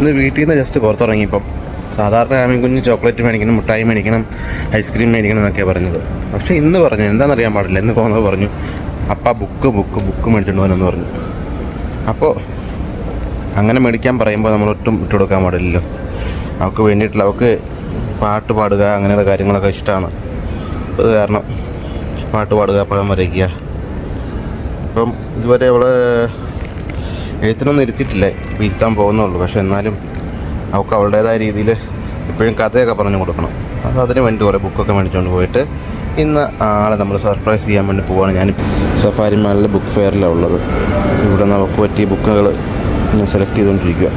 ഇന്ന് വീട്ടിൽ നിന്ന് ജസ്റ്റ് പുറത്തിറങ്ങിയപ്പം സാധാരണ ആമി കുഞ്ഞ് ചോക്ലേറ്റ് മേടിക്കണം മിഠായി മേടിക്കണം ഐസ്ക്രീം മേടിക്കണം എന്നൊക്കെ പറഞ്ഞത്. പക്ഷേ ഇന്ന് പറഞ്ഞു എന്താണെന്നറിയാൻ പാടില്ല. ഇന്ന് പോകുന്നത് പറഞ്ഞു അപ്പ ബുക്ക് ബുക്ക് ബുക്ക് മേടിച്ചിട്ട് പോകാനെന്ന് പറഞ്ഞു. അപ്പോൾ അങ്ങനെ മേടിക്കാൻ പറയുമ്പോൾ നമ്മൾ ഒട്ടും ഇട്ട് കൊടുക്കാൻ പാടില്ലല്ലോ. അവൾക്ക് വേണ്ടിയിട്ടുള്ള അവൾക്ക് പാട്ട് പാടുക അങ്ങനെയുള്ള കാര്യങ്ങളൊക്കെ ഇഷ്ടമാണ്. അത് കാരണം പാട്ട് പാടുക പഴം വരയ്ക്കുക. അപ്പം ഇതുവരെ അവൾ എഴുത്തിനൊന്നും ഇരുത്തിയിട്ടില്ല. ഇരുത്താൻ പോകുന്നുള്ളൂ. പക്ഷെ എന്നാലും അവൾക്ക് അവളുടേതായ രീതിയിൽ എപ്പോഴും കഥയൊക്കെ പറഞ്ഞു കൊടുക്കണം. അപ്പോൾ അതിന് വേണ്ടി കുറേ ബുക്കൊക്കെ മേടിച്ചുകൊണ്ട് പോയിട്ട് ഇന്ന് ആളെ നമ്മൾ സർപ്രൈസ് ചെയ്യാൻ വേണ്ടി പോവാണ്. ഞാൻ സഫാരി മാളിലെ ബുക്ക് ഫെയറിലാണ് ഉള്ളത്. ഇവിടെ നമുക്ക് പറ്റിയ ബുക്കുകൾ ഞാൻ സെലക്ട് ചെയ്തുകൊണ്ടിരിക്കുക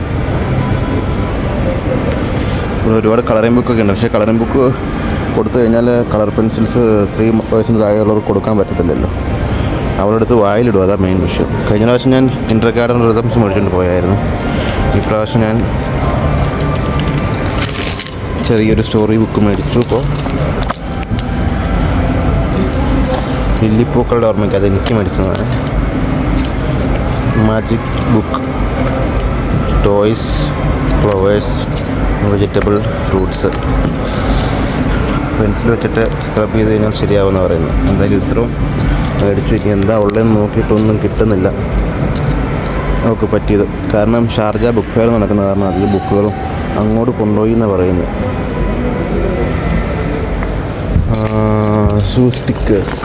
ഇവിടെ ഒരുപാട് കളറിംഗ് ബുക്കൊക്കെ ഉണ്ട്. പക്ഷേ കളറിംഗ് ബുക്ക് കൊടുത്തു കഴിഞ്ഞാൽ കളർ പെൻസിൽസ് ത്രീ വയസ്സിന് താഴെയുള്ളവർക്ക് കൊടുക്കാൻ പറ്റത്തില്ലല്ലോ. അവളുടെ അടുത്ത് വായിലിടും അതാ മെയിൻ വിഷയം. കഴിഞ്ഞ പ്രാവശ്യം ഞാൻ ഇന്റർ ഗാർഡൻ റിതംസ് മേടിച്ചുകൊണ്ട് പോയായിരുന്നു. ഇപ്രാവശ്യം ഞാൻ ചെറിയൊരു സ്റ്റോറി ബുക്ക് മേടിച്ചു ഇപ്പോൾ ലില്ലിപ്പൂക്കളുടെ ഓർമ്മയ്ക്ക് അത് എനിക്ക് മേടിച്ചതാണ്. Magic book toys flowers vegetable fruits pencil വെച്ചിട്ട് സ്ക്രബ് ചെയ്ത് കഴിഞ്ഞാൽ ശരിയാവുമെന്ന് പറയുന്നു. എന്തായാലും ഇത്രയും മേടിച്ചു ഇനി എന്താ ഉള്ളതെന്ന് നോക്കിയിട്ടൊന്നും കിട്ടുന്നില്ല. നമുക്ക് പറ്റിയത്. കാരണം ഷാർജ ബുക്ക് ഫെയർ നടക്കുന്ന കാരണം അധികം ബുക്കുകളും അങ്ങോട്ട് കൊണ്ടുപോയി എന്ന് പറയുന്നത്. ഷൂ സ്റ്റിക്കേഴ്സ്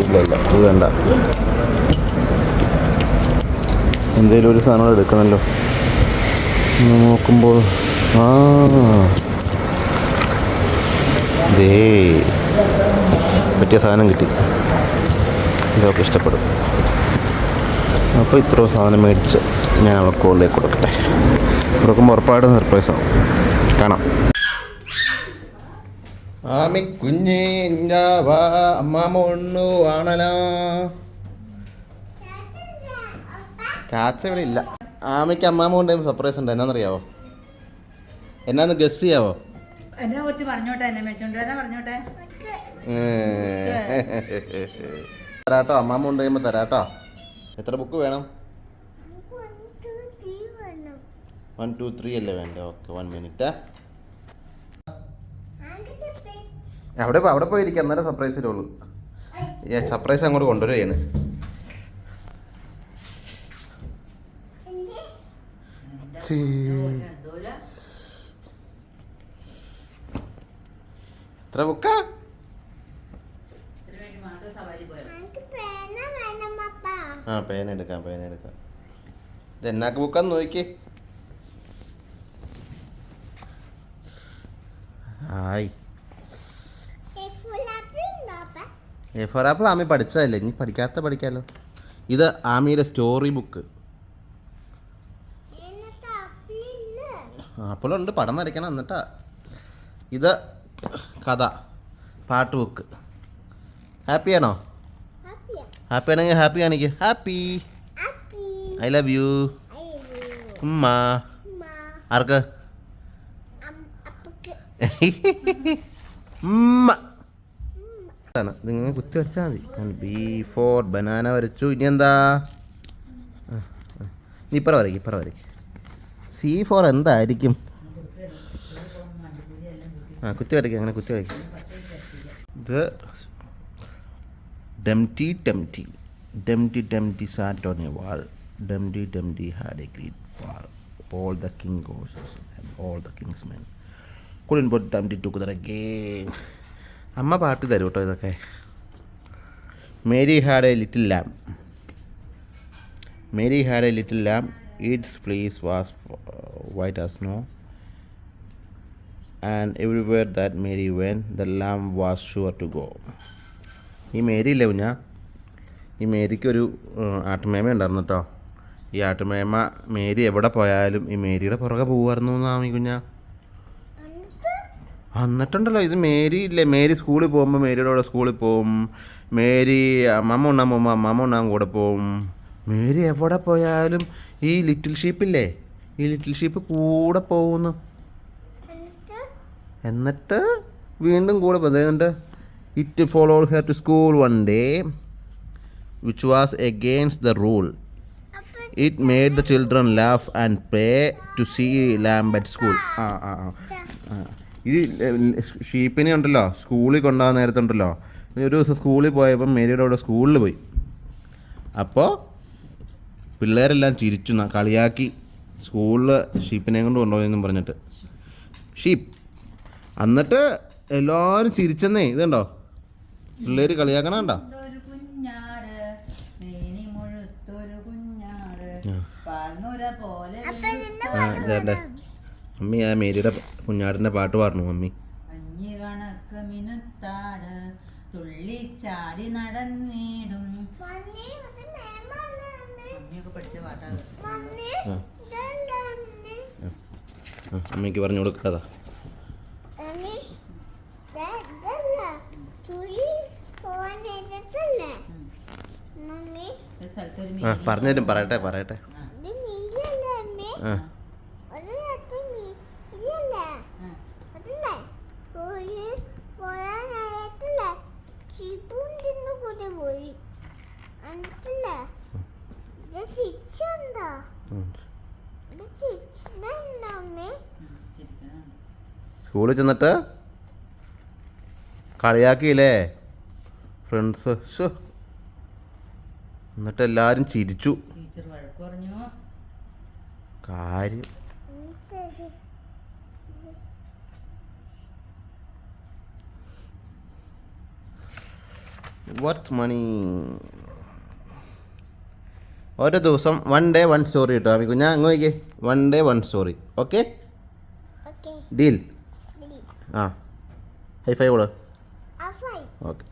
ഇല്ല ഇല്ല വേണ്ട. എന്തെങ്കിലും ഒരു സാധനം എടുക്കണമല്ലോ നോക്കുമ്പോൾ ആ. ദേ പറ്റിയ സാധനം കിട്ടി. ഇതൊക്കെ ഇഷ്ടപ്പെടും. അപ്പോൾ ഇത്രയും സാധനം മേടിച്ച് ഞാൻ അവൾക്ക് കോളിലേക്ക് കൊടുക്കട്ടെ. കൊടുക്കുമ്പോൾ ഉറപ്പായിട്ടും സർപ്രൈസ് ആവും. കാണാം. ആമി കുഞ്ഞേ വാ അമ്മാമ ഒണ്ണു ആണല്ലോ ചാച്ചകളില്ല ആമയ്ക്ക് അമ്മാമ കൊണ്ടും സർപ്രൈസ് ഉണ്ട്. എന്നാന്നറിയാവോ? എന്നാന്ന് ഗസ് ചെയ്യാവോ? എന്നെ കൊച്ചു പറഞ്ഞോട്ടെ എന്നെ മേച്ചോണ്ട് വരാൻ പറഞ്ഞോട്ടെ? തരാട്ടോ അമ്മാമ ഉണ്ട് കഴിയുമ്പോൾ തരാട്ടോ. എത്ര ബുക്ക് വേണം? വൺ ടു ത്രീ അല്ലേ വേണ്ട? ഓക്കെ വൺ മിനിറ്റ് അവിടെ പോ- അവിടെ പോയിരിക്കാം അന്നേരം സർപ്രൈസ് തരുള്ളൂ ഏ സർപ്രൈസ് അങ്ങോട്ട് കൊണ്ടുവരികയാണ് എത്ര ബുക്ക? ആ പേന എടുക്കാം പേന എടുക്കാം. ഇത് എന്നാക്ക് ബുക്കാന്ന് നോക്കി hi A for apple Ami പഠിച്ചതല്ലേ? ഇനി പഠിക്കാത്ത പഠിക്കാമല്ലോ ഇത് ആമിയുടെ സ്റ്റോറി ബുക്ക് ആപ്പിളുണ്ട് പടം വരയ്ക്കണം എന്നിട്ടാ. ഇത് കഥ. പാട്ട് ബുക്ക് ആണോ? ഹാപ്പി ആണെങ്കിൽ ഹാപ്പി കാണിക്ക്. ഹാപ്പി ഐ ലവ് യു ഉമ്മ. ആർക്ക്? ഉമ്മ. ആണ് നിങ്ങൾ കുത്തി വരച്ചാൽ മതി. ബി ഫോർ ബനാന വരച്ചു. ഇനി എന്താ? ഇപ്പറ വരയ്ക്ക് ഇപ്പറ വരയ്ക്ക്. സി ഫോർ എന്തായിരിക്കും? ആ കുത്തി വരയ്ക്കുക അങ്ങനെ കുത്തി വരയ്ക്കുക ഇത് Dumpty ടെംറ്റി Dumpty Dumpty sat on a wall. Dumpty Dumpty had a great wall. All the king and all the king's men couldn't put Dumpty together again അമ്മ പാട്ട് തരും കേട്ടോ ഇതൊക്കെ. Mary had a little lamb. Mary had a little lamb. Its fleece was white as snow and everywhere that Mary went, the lamb was sure to go. ഈ Mary ഇല്ലേ കുഞ്ഞാ? ഈ മേരിക്കൊരു ആട്ടുമേമ ഉണ്ടായിരുന്നു കേട്ടോ ഈ ആട്ടുമേമ മേരി എവിടെ പോയാലും ഈ മേരിയുടെ പുറകെ പോകുമായിരുന്നു എന്നാണ് ഈ കുഞ്ഞാ? എന്നിട്ടുണ്ടല്ലോ ഇത് മേരി ഇല്ലേ? മേരി സ്കൂളിൽ പോകുമ്പോൾ മേരിയുടെ കൂടെ സ്കൂളിൽ പോവും. മേരി അമ്മമ്മ ഉണ്ണാൻ പോകുമ്പോൾ അമ്മമ്മ ഉണ്ണാൻ കൂടെ പോവും. മേരി എവിടെ പോയാലും ഈ ലിറ്റിൽ ഷീപ്പില്ലേ? ഈ ലിറ്റിൽ ഷീപ്പ് കൂടെ പോകുന്നു. എന്നിട്ട് വീണ്ടും കൂടെ പോകുന്നത് it follow her to school one day which was against the rule it made the children laugh and play to see lamb at school ആ ആ ആ. ഇത് ഷീപ്പിനെ ഉണ്ടല്ലോ സ്കൂളിൽ കൊണ്ടുപോകാൻ നേരത്തുണ്ടല്ലോ ഒരു ദിവസം സ്കൂളിൽ പോയപ്പോൾ മേരിയുടെ അവിടെ സ്കൂളിൽ പോയി. അപ്പോൾ പിള്ളേരെല്ലാം ചിരിച്ചു കളിയാക്കി. സ്കൂളിൽ ഷീപ്പിനെ കൊണ്ട് കൊണ്ടുപോയെന്നും പറഞ്ഞിട്ട്. ഷീപ്പ് എന്നിട്ട് എല്ലാവരും ചിരിച്ചെന്നേ ഇതുണ്ടോ? പിള്ളേര് കളിയാക്കണ കണ്ടോ പോലെ ആ മേരിയുടെ കുഞ്ഞാടിന്റെ പാട്ട് പാടണു മമ്മി അമ്മയ്ക്ക് തുള്ളിച്ചാടി നടന്നിടും അമ്മയ്ക്ക് പറഞ്ഞു കൊടുക്കാതാ ഒരു സ്ഥലത്തൊരു ആ മീൻ പറഞ്ഞുതരും പറയട്ടെ പറയട്ടെ. സ്കൂളിൽ പോയി എന്നിട്ടില്ലേ ഇത് ചിച്ചുണ്ടോ ഉം. ഇത് ചിച്ചിനുണ്ടോ അമ്മേ ചിരിക്കണം സ്കൂളിൽ ചെന്നിട്ട് കളിയാക്കിയില്ലേ? ഫ്രണ്ട്സ് എന്നിട്ട് എല്ലാവരും ചിരിച്ചു. ടീച്ചർ വഴക്ക് പറഞ്ഞു? കാര്യം. എന്നിട്ട് വർത്ത് മണി ഓരോ ദിവസം വൺ ഡേ വൺ സ്റ്റോറി കിട്ടും. അമ്മി കുഞ്ഞാ അങ്ങ് നോക്കിയേ one day one story okay okay deal ആ. ഹൈ ഫൈവ് കൂടെ അഫായി ഓക്കെ